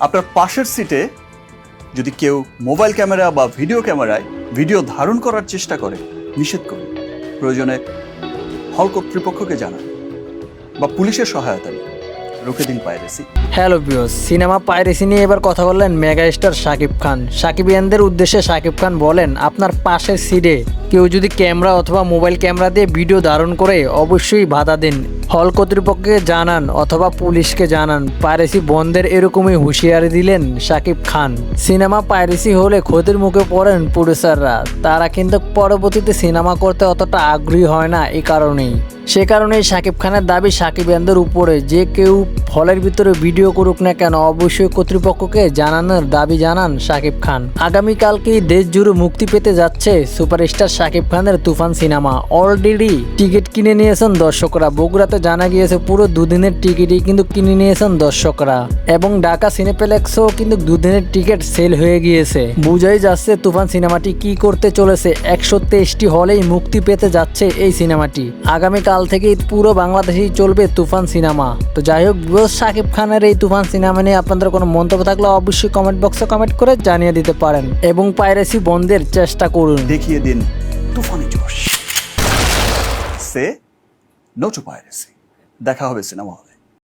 আপনার পাশের সিটে যদি কেউ মোবাইল ক্যামেরা বা ভিডিও ক্যামেরায় ভিডিও ধারণ করার চেষ্টা করে, নিষেধ করুন। প্রয়োজনে হল কর্তৃপক্ষকে জানান বা পুলিশের সহায়তা নিন। রুখে দিন পাইরেসি। হ্যালো বিয়স সিনেমা পাইরেসি নিয়ে এবার কথা বললেন মেগা স্টার শাকিব খান। শাকিবিয়ানদের উদ্দেশ্যে শাকিব খান বলেন, আপনার পাশের সিটে কেউ যদি ক্যামেরা অথবা মোবাইল ক্যামেরা দিয়ে ভিডিও ধারণ করে, অবশ্যই বাধা দিন। হল কর্তৃপক্ষকে জানান অথবা পুলিশকে জানান। পাইরেসি বন্ধের এরকমই হুঁশিয়ারি দিলেন শাকিব খান। সিনেমা পাইরেসি হলে ক্ষতির মুখে পড়েন প্রডিউসাররা। তারা কিন্তু পরবর্তীতে সিনেমা করতে অতটা আগ্রহী হয় না এই কারণেই। সে কারণেই শাকিব খানের দাবি সাকিবিয়ানদের উপরে। যে কেউ ফলের ভিতরে ভিডিও করুক না কেন, অবশ্যই কর্তৃপক্ষকে জানানোর দাবি জানান শাকিব খান। আগামীকালকেই দেশ জুড়ে মুক্তি পেতে যাচ্ছে সুপারস্টার শাকিব খানের তুফান সিনেমা। অলরেডি টিকিট কিনে নিয়েছেন দর্শকরা। বগুড়াতে জানা গিয়েছে, পুরো দুদিনের টিকিটই কিন্তু কিনে নিয়েছেন দর্শকরা। এবং ঢাকা সিনেপ্লেক্সও কিন্তু দুদিনের টিকিট সেল হয়ে গিয়েছে। বুঝাই যাচ্ছে তুফান সিনেমাটি কি করতে চলেছে। একশো তেইশটি হলেই মুক্তি পেতে যাচ্ছে এই সিনেমাটি। আগামীকাল থেকেই পুরো বাংলাদেশেই চলবে তুফান সিনেমা। তো যাই হোক বিয়স শাকিব খানের এই তুফান সিনেমা নিয়ে। আপনাদের কোনো মন্তব্য থাকলে অবশ্যই কমেন্ট বক্সে কমেন্ট করে জানিয়ে দিতে পারেন। এবং পাইরেসি বন্ধের চেষ্টা করুন। দেখিয়ে দিন তুফানি জোশ। Say no to piracy. দেখা হবে সিনেমা হলে।